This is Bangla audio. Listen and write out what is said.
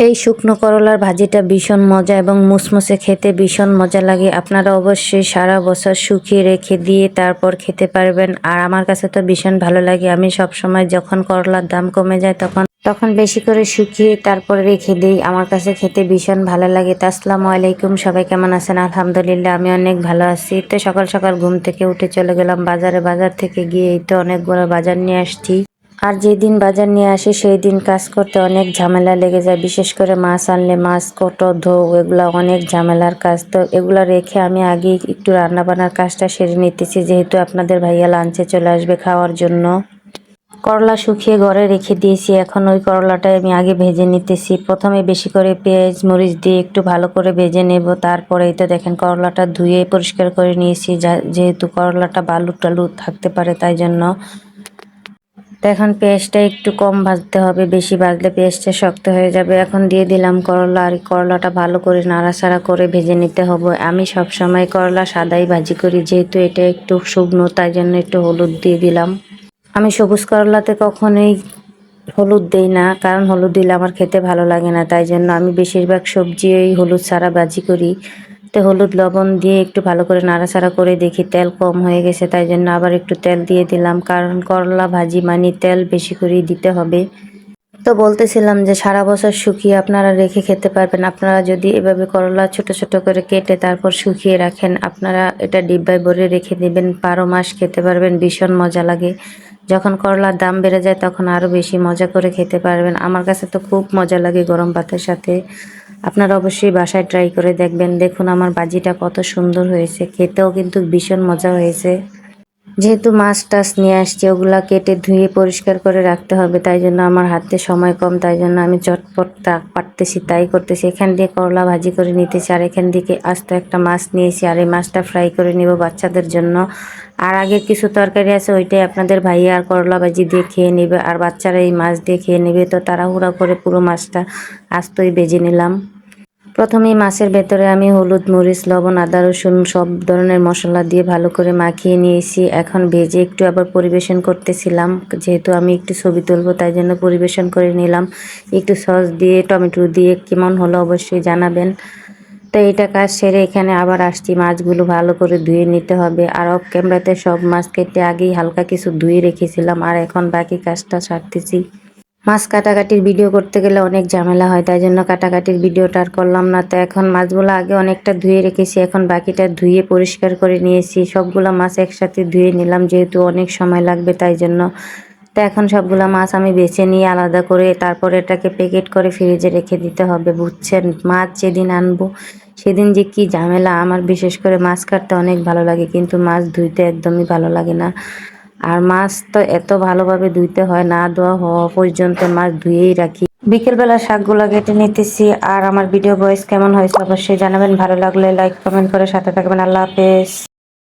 এই শুকনো করলার ভাজিটা ভীষণ মজা এবং মুসমুসে খেতে ভীষণ মজা লাগে। আপনারা অবশ্যই সারা বছর শুকিয়ে রেখে দিয়ে তারপর খেতে পারবেন। আর আমার কাছে তো ভীষণ ভালো লাগে। আমি সব সময় যখন করলার দাম কমে যায় তখন তখন বেশি করে শুকিয়ে তারপর রেখে দিই। আমার কাছে খেতে ভীষণ ভালো লাগে। তো আসসালামু আলাইকুম। সবাই কেমন আছেন? আলহামদুলিল্লাহ, আমি অনেক ভালো আছি। তো সকাল সকাল ঘুম থেকে উঠে চলে গেলাম বাজারে। বাজার থেকে গিয়ে তো অনেকগুলো বাজার নিয়ে আসছি। আর যেদিন বাজার নিয়ে আসি সেই দিন কাজ করতে অনেক ঝামেলা লেগে যায়। বিশেষ করে মাছ আনলে মাছ কটো ধো এগুলো অনেক ঝামেলার কাজ। তো এগুলো রেখে আমি আগে একটু রান্না বান্নার কাজটা সেরে নিতেছি, যেহেতু আপনাদের ভাইয়া লাঞ্চে চলে আসবে খাওয়ার জন্য। করলা শুকিয়ে ঘরে রেখে দিয়েছি। এখন ওই করলাটাই আমি আগে ভেজে নিতেছি। প্রথমে বেশি করে পেঁয়াজ, মরিচ দিয়ে একটু ভালো করে ভেজে নেব। তারপরেই তো দেখেন, করলাটা ধুয়ে পরিষ্কার করে নিয়েছি যেহেতু করলাটা বালু টালু থাকতে পারে, তাই জন্য তো এখন পেঁয়াজটা একটু কম ভাজতে হবে, বেশি ভাজলে পেঁয়াজটা শক্ত হয়ে যাবে। এখন দিয়ে দিলাম করলা, আর করলাটা ভালো করে নাড়াচাড়া করে ভেজে নিতে হবে। আমি সব সময় করলা সাদাই ভাজি করি, যেহেতু এটা একটু শুকনো, তাই জন্য একটু হলুদ দিয়ে দিলাম। আমি সবুজ করলাতে কখনোই হলুদ দিই না, কারণ হলুদ দিলে আমার খেতে ভালো লাগে না, তাই জন্য আমি বেশিরভাগ সবজি ওই হলুদ ছাড়া ভাজি করি। তো হলুদ লবণ দিয়ে একটু ভালো করে নাড়াচাড়া করে দেখি তেল কম হয়ে গেছে, তাই জন্য আবার একটু তেল দিয়ে দিলাম। কারণ করলা ভাজি মানে তেল বেশি করেই দিতে হবে। তো বলতেছিলাম যে সারা বছর শুকিয়ে আপনারা রেখে খেতে পারবেন। আপনারা যদি এভাবে করলা ছোট ছোট করে কেটে তারপর শুকিয়ে রাখেন, আপনারা এটা ডিব্বায় ভরে রেখে দেবেন, বারো মাস খেতে পারবেন, ভীষণ মজা লাগে। যখন করলার দাম বেড়ে যায় তখন আরও বেশি মজা করে খেতে পারবেন। আমার কাছে তো খুব মজা লাগে গরম ভাতের সাথে। আপনারা অবশ্যই বাসায় ট্রাই করে দেখবেন। দেখুন আমার বাজিটা কত সুন্দর হয়েছে। খেতেও কিন্তু ভীষণ মজা হয়েছে। যেহেতু মাছ টাছ নিয়ে আসছি, ওগুলা কেটে ধুয়ে পরিষ্কার করে রাখতে হবে, তাই জন্য আমার হাতে সময় কম, তাই জন্য আমি চটপট তা পারতেছি তাই করতেছি। এখান দিয়ে করলা ভাজি করে নিতেছি, আর এখান থেকে আস্ত একটা মাছ নিয়েছি, আর এই মাছটা ফ্রাই করে নিব বাচ্চাদের জন্য। আর আগের কিছু তরকারি আছে, ওইটাই আপনাদের ভাইয়া আর করলা ভাজি দিয়ে খেয়ে নেবে, আর বাচ্চারা এই মাছ দিয়ে খেয়ে নেবে, তো তাড়াহুড়া করে পুরো মাছটা আস্তই বেজে নিলাম। প্রথমেই মাছের ভেতরে আমি হলুদ, মরিচ, লবণ, আদা, রসুন সব ধরনের মশলা দিয়ে ভালো করে মাখিয়ে নিয়েছি। এখন ভেজে একটু আবার পরিবেশন করতেছিলাম। যেহেতু আমি একটু ছবি তুলবো, তাই জন্য পরিবেশন করে নিলাম। একটু সস দিয়ে, টমেটো দিয়ে কেমন হলো অবশ্যই জানাবেন। তো এটা কাজ সেরে এখানে আবার আসছি। মাছগুলো ভালো করে ধুয়ে নিতে হবে। আর অফ ক্যামেরাতে সব মাছ কেটে আগেই হালকা কিছু ধুয়ে রেখেছিলাম। আর এখন বাকি কাজটা সারতেছি। মাছ কাটাকাটির ভিডিও করতে গেলে অনেক ঝামেলা হয়, তাই জন্য কাটাকাটির ভিডিওটা আর করলাম না। তো এখন মাছগুলো আগে অনেকটা ধুয়ে রেখেছি, এখন বাকিটা ধুয়ে পরিষ্কার করে নিয়েছি। সবগুলো মাছ একসাথে ধুয়ে নিলাম, যেহেতু অনেক সময় লাগবে তাই জন্য। তো এখন সবগুলো মাছ আমি বেছে নিয়ে আলাদা করে তারপর এটাকে প্যাকেট করে ফ্রিজে রেখে দিতে হবে, বুঝছেন? মাছ যেদিন আনব, সেদিন যে কি ঝামেলা। আমার বিশেষ করে মাছ কাটতে অনেক ভালো লাগে, কিন্তু মাছ ধুইতে একদমই ভালো লাগে না। আর মাছ তো এত ভালোভাবে ধুইতে হয়, না ধোয়া হওয়া পর্যন্ত মাছ ধুয়েই রাখি। বিকেলবেলা শাকগুলো কেটে নিতেছি, আর আমার ভিডিও ভয়েস কেমন হয়েছে অবশ্যই জানাবেন। ভালো লাগলে লাইক কমেন্ট করে সাথে থাকবেন। আল্লাহ হাফেজ।